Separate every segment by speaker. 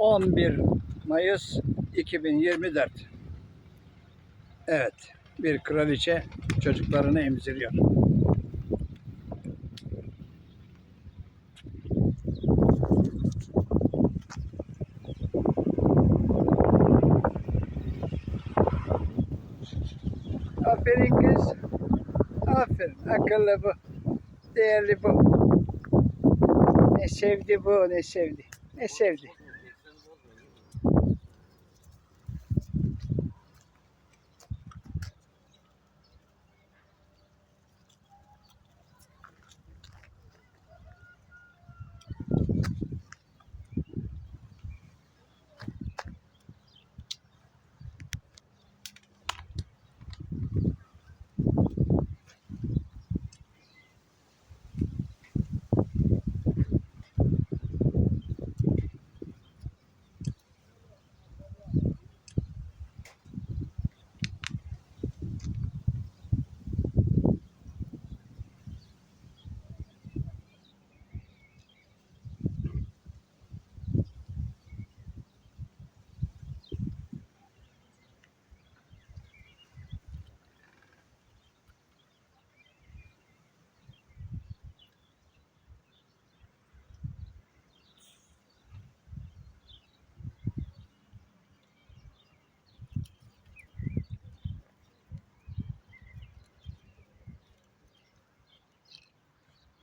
Speaker 1: 11 Mayıs 2024. Evet, bir kraliçe çocuklarını emziriyor. Aferin kız. Aferin. Akıllı bu. Değerli bu. Ne sevdi bu, ne sevdi. Ne sevdi.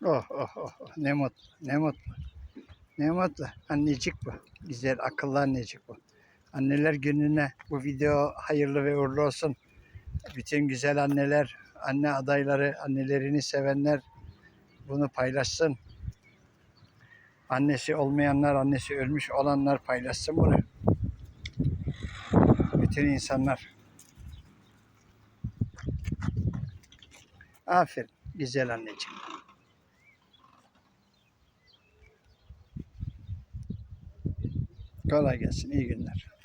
Speaker 1: Oh oh oh ne mutlu ne mutlu. Ne mutlu. Annecik bu. Güzel akıllı annecik bu. Anneler gününe bu video hayırlı ve uğurlu olsun. Bütün güzel anneler, anne adayları, annelerini sevenler bunu paylaşsın. Annesi olmayanlar, annesi ölmüş olanlar paylaşsın bunu. Bütün insanlar. Aferin. Güzel anneciğim. Kolay gelsin. iyi günler.